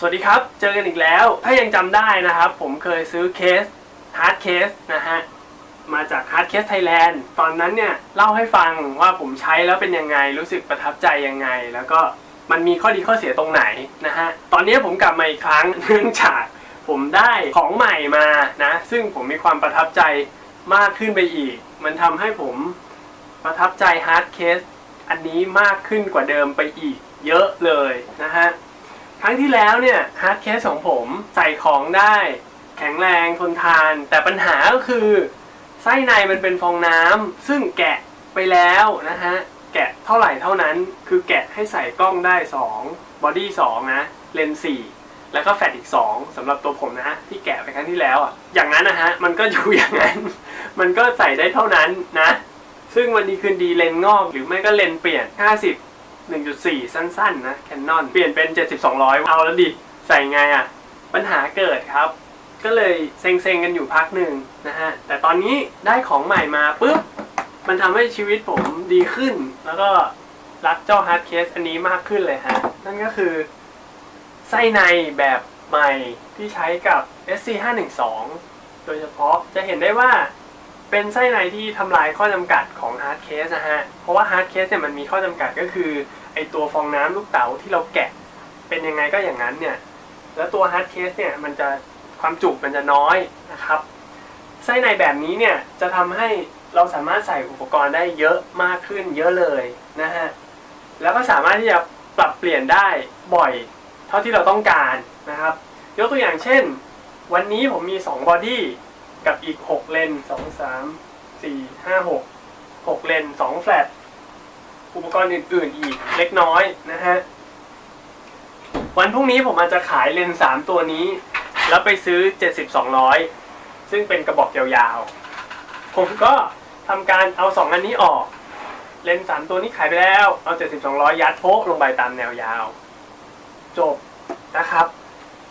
สวัสดีครับ เจอกันอีกแล้ว ถ้ายังจำได้นะครับ ผมเคยซื้อเคส Hard Case นะฮะ มาจาก Hard Case Thailand ตอนนั้นเนี่ย เล่าให้ฟังว่าผมใช้แล้วเป็นยังไง รู้สึกประทับใจยังไง แล้วก็มันมีข้อดีข้อเสียตรงไหนนะฮะ ตอนนี้ผมกลับมาอีกครั้งเนื่องจากผมได้ของใหม่มานะ ซึ่งผมมีความประทับใจมากขึ้นไปอีก มันทำให้ผมประทับใจ Hard Case อันนี้มากขึ้นกว่าเดิมไปอีกเยอะเลยนะฮะ ครั้งที่แล้วเนี่ยฮาร์ดเคสของผมใส่ของได้ แข็งแรงทนทาน،แต่ปัญหาก็คือไส้ในมันเป็นฟองน้ำซึ่งแกะไปแล้วนะฮะ แกะเท่าไหร่เท่านั้น คือแกะให้ใส่กล้องได้2บอดี้2นะเลนส์4แล้วก็แฟลชอีก 2สำหรับตัวผมนะที่แกะไปครั้งที่แล้วอะอย่างนั้นนะฮะมันก็อยู่อย่างนั้น มันก็ใส่ได้เท่านั้นนะ ซึ่งวันดีคืนดีเลนส์งอกหรือไม่ก็เลนส์เปลี่ยน 50 1.4 สั้นๆนะ Canon เปลี่ยนเป็น 7200 เอาแล้วดิ ใส่ไงอะ ปัญหาเกิดครับ ก็เลยเซ็งๆกันอยู่พักหนึ่งนะฮะ แต่ตอนนี้ได้ของใหม่มาปุ๊บ มันทำให้ชีวิตผมดีขึ้น แล้วก็รักเจ้า Hard Case อันนี้มากขึ้นเลยฮะ นั่นก็คือ ไส้ในแบบใหม่ที่ใช้กับ SC512 โดยเฉพาะจะเห็นได้ว่าเป็นไส้ในที่ทำลายข้อจำกัดของ hard case นะฮะ เพราะว่า hard case เนี่ยมันมีข้อจำกัดก็คือ อตัวฟองน้ำลูกเต๋าที่เราแกะเป็นยังไงก็อย่างนั้นเนี่ย แล้วตัว hard case เนี่ยมันจะความจุมันจะน้อยนะครับไส้ในแบบนี้เนี่ยจะทำให้เราสามารถใส่อุปกรณ์ได้เยอะมากขึ้นเยอะเลยนะฮะแล้วก็สามารถที่จะปรับเปลี่ยนได้บ่อยเท่าที่เราต้องการนะครับ ยกตัวอย่างเช่น วันนี้ผมมี 2 บอดี้กับอีก 6 เลนสองสามสี่ห้าหกหกเลนสองแฟลต อุปกรณ์อื่นๆอีกเล็กน้อยนะฮะ วันพรุ่งนี้ผมอาจจะขายเลนสามตัวนี้ แล้วไปซื้อ 70 200 ซึ่งเป็นกระบอกยาวๆ ผมก็ทำการเอา 2 อันนี้ออก เลนสามตัวนี้ขายไปแล้ว เอา 70 200 ยัดโพะลงไปตามแนวยาว จบนะครับ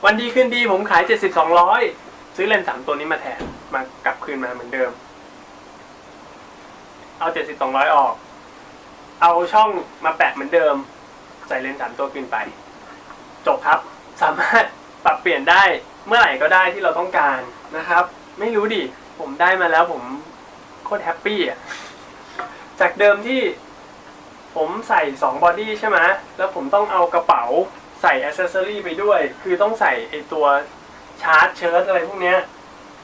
วันดีขึ้นดีผมขาย 70 200 ซื้อเลนส์สามตัวนี้มาแทน มากลับคืนมาเหมือนเดิม เอาเจ็ดสิบสองร้อยออก เอาช่องมาแปะเหมือนเดิม ใส่เลนส์สามตัวขึ้นไป จบครับ สามารถปรับเปลี่ยนได้เมื่อไหร่ก็ได้ที่เราต้องการนะครับ ไม่รู้ดิผมได้มาแล้วผมโคตรแฮปปี้อะจากเดิมที่ผมใส่สองบอดี้ใช่ไหมแล้วผมต้องเอากระเป๋าใส่อ c เซสซอรี่ไปด้วย คือต้องใส่ไอตัวชาร์จเชิร์ตอะไรพวกเนี้ย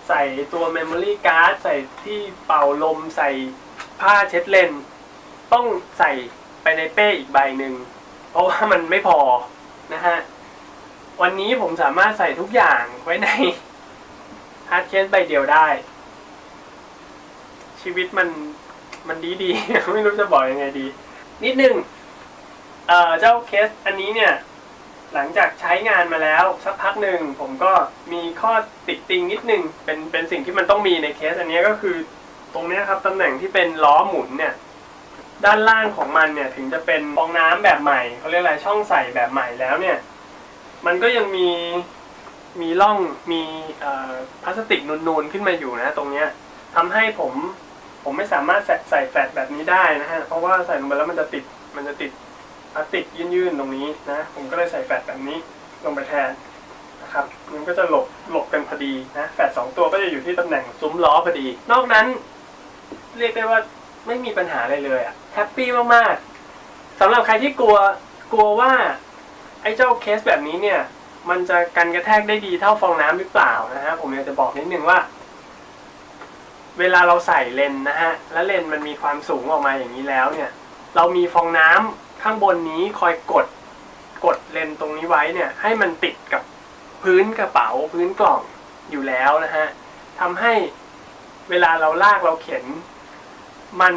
ใส่ตัวเมมโมรี่การ์ดใส่ที่เป่าลม ใส่ผ้าเช็ดเลนส์ ต้องใส่ไปในเป้อีกใบหนึ่งเพราะว่ามันไม่พอนะฮะ วันนี้ผมสามารถใส่ทุกอย่างไว้ในฮาร์ดเคสใบเดียวได้ ชีวิตมันมันดีดี ไม่รู้จะบอกยังไงดี นิดนึงเอ่อเจ้าเคสอันนี้เนี่ย หลังจากใช้งานมาแล้วสักพักหนึ่งผมก็มีข้อติดติงนิดนึงเป็นเป็นสิ่งที่มันต้องมีในเคสอันนี้ก็คือตรงนี้ครับตำแหน่งที่เป็นล้อหมุนเนี่ย ด้านล่างของมันเนี่ยถึงจะเป็นฟองน้ำแบบใหม่เขาเรียกอะไรช่องใส่แบบใหม่แล้วเนี่ย มันก็ยังมีมีร่องมีพลาสติกนูนๆขึ้นมาอยู่นะ ตรงเนี้ยทำให้ผมผมไม่สามารถใส่ใส่แฟลตแบบนี้ได้นะฮะเพราะว่าใส่ลงไปแล้วมันจะติดมันจะติดพลาสติกยื่นๆตรงนี้นะ ผมก็เลยใส่แฟลตแบบนี้ลงไปแทนนะครับมันก็จะหลบหลบกันพอดีนะแฟลตสองตัวก็จะอยู่ที่ตำแหน่งซุ้มล้อพอดี นอกนั้นเรียกได้ว่า ไม่มีปัญหาอะไรเลยอะแฮปปี้มากๆสำหรับใครที่กลัวกลัวว่าไอ้เจ้าเคสแบบนี้เนี่ย มันจะกันกระแทกได้ดีเท่าฟองน้ำหรือเปล่านะฮะผมอยากจะบอกนิดนึงว่า เวลาเราใส่เลนนะฮะแล้วเลนมันมีความสูงออกมาอย่างนี้แล้วเนี่ย เรามีฟองน้ำข้างบนนี้คอยกดกดเลนตรงนี้ไว้เนี่ย ให้มันติดกับพื้นกระเป๋าพื้นกล่องอยู่แล้วนะฮะทำให้เวลาเราลากเราเข็น มัน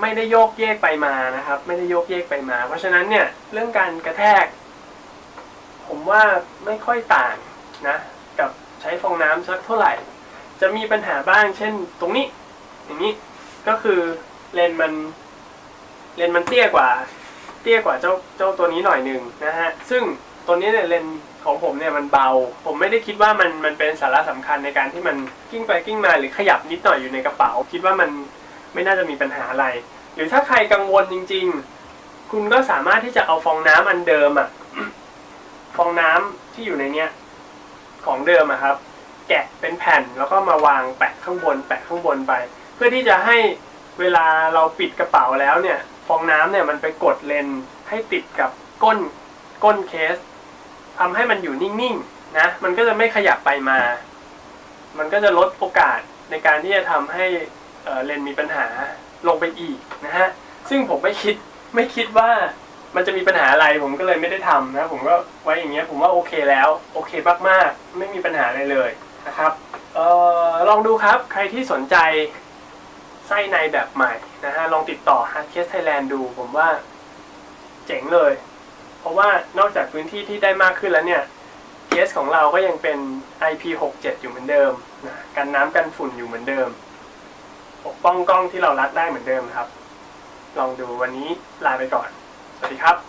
ไม่ได้โยกเยกไปมานะครับ ไม่ได้โยกเยกไปมา เพราะฉะนั้นเนี่ยเรื่องการกระแทก ผมว่าไม่ค่อยต่างนะกับใช้ฟองน้ำสักเท่าไหร่ จะมีปัญหาบ้าง เช่น ตรงนี้ อย่างนี้ก็คือเลนมันเลนมันเตี้ยกว่า เตี้ยกว่าเจ้าเจ้าตัวนี้หน่อยหนึ่งนะฮะซึ่งตัวนี้เนี่ยเลนของผมเนี่ยมันเบา ผมไม่ได้คิดว่ามันมันเป็นสาระสำคัญในการที่มันกิ้งไปกิ้งมาหรือขยับนิดหน่อยอยู่ในกระเป๋า คิดว่ามัน ไม่น่าจะมีปัญหาอะไร หรือถ้าใครกังวลจริง ๆ คุณก็สามารถที่จะเอาฟองน้ำอันเดิมอะฟองน้ำที่อยู่ในเนี้ยของเดิมอะครับ แกะเป็นแผ่นแล้วก็มาวางแปะข้างบน แปะข้างบนไป เพื่อที่จะให้เวลาเราปิดกระเป๋าแล้วเนี่ย ฟองน้ำเนี่ยมันไปกดเลนให้ติดกับก้นก้นเคสทำให้มันอยู่นิ่งๆนะมันก็จะไม่ขยับไปมา มันก็จะลดโอกาสในการที่จะทำให้ เลนมีปัญหาลงไปอีกนะฮะซึ่งผมไม่คิดไม่คิดว่ามันจะมีปัญหาอะไรผมก็เลยไม่ได้ทำนะผมก็ไว้อย่างเงี้ยผมว่าโอเคแล้วโอเคมากๆไม่มีปัญหาอะไรเลยนะครับเออลองดูครับใครที่สนใจไส้ในแบบใหม่นะฮะลองติดต่อ Hard Case Thailand ดู ผมว่าเจ๋งเลย เพราะว่านอกจากพื้นที่ที่ได้มากขึ้นแล้วเนี่ยเคสของเราก็ยังเป็น IP67 อยู่เหมือนเดิมนะกันน้ำกันฝุ่นอยู่เหมือนเดิม ปกป้องกล้องที่เรารัดได้เหมือนเดิมครับ ลองดูวันนี้ลาไปก่อน สวัสดีครับ